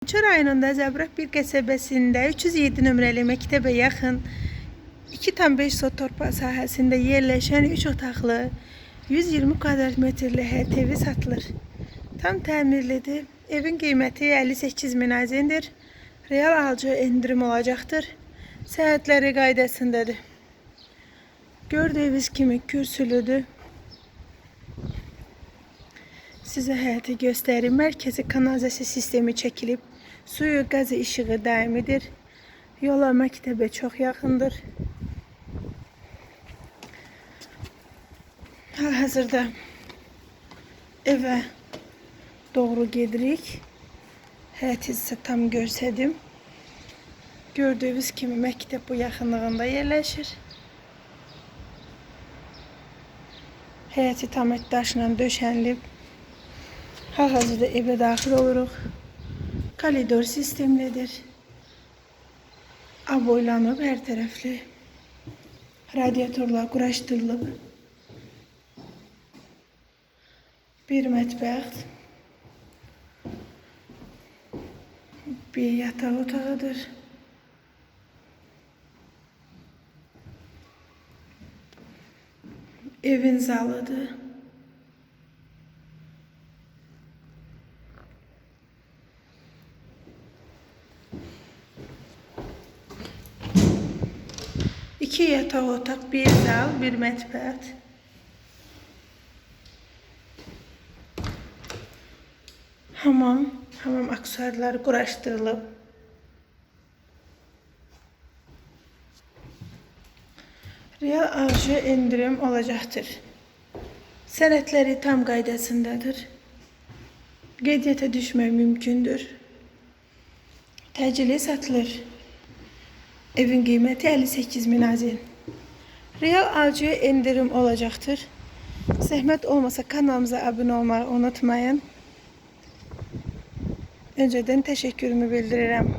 Şuşa rayonunda Zəbraq bir qəsəbəsində 307 nömrəli məktəbə yaxın 2,5 sot torpaq sahəsində yerləşən 3 otaqlı 120 kvadrat metrli evi satılır. Tam təmirlidir. Evin qiyməti 58 min azendir. Real alıcı endirim olacaqdır. Səhətləri qaydasındadır. Gördüyünüz kimi kürsülüdür. Sizə həyəti göstərim. Mərkəzi kanalizasiya sistemi çəkilib. Suyu, qazı, işığı daimidir. Yola məktəbə çox yaxındır. Hal-hazırda evə doğru gedirik. Həyəti sizə tam görsədim. Gördüyünüz kimi məktəb bu yaxınlığında yerləşir. Həyəti tam daşla döşənilib. Hal-hazırda evə daxil oluruq. Koridor sistemlidir. Aboylanıb hər tərəfli. Radiatorlar quraşdırılıb. Bir mətbəx. Bir yataq otağıdır. Evin zalıdır. İki yataq otaq, bir zal, bir mətbəx. Hamam, hamam aksesuarları quraşdırılıb. Real alıcı endirim olacaqdır. Sənədləri tam qaydasındadır. Qeydiyyata düşmək mümkündür. Təcili satılır. Evin qiyməti 58 min azin. Real alıcıya endirim olacaqdır. Zəhmət olmasa kanalımıza abunə olmağı unutmayın. Öncədən təşəkkürümü bildirirəm.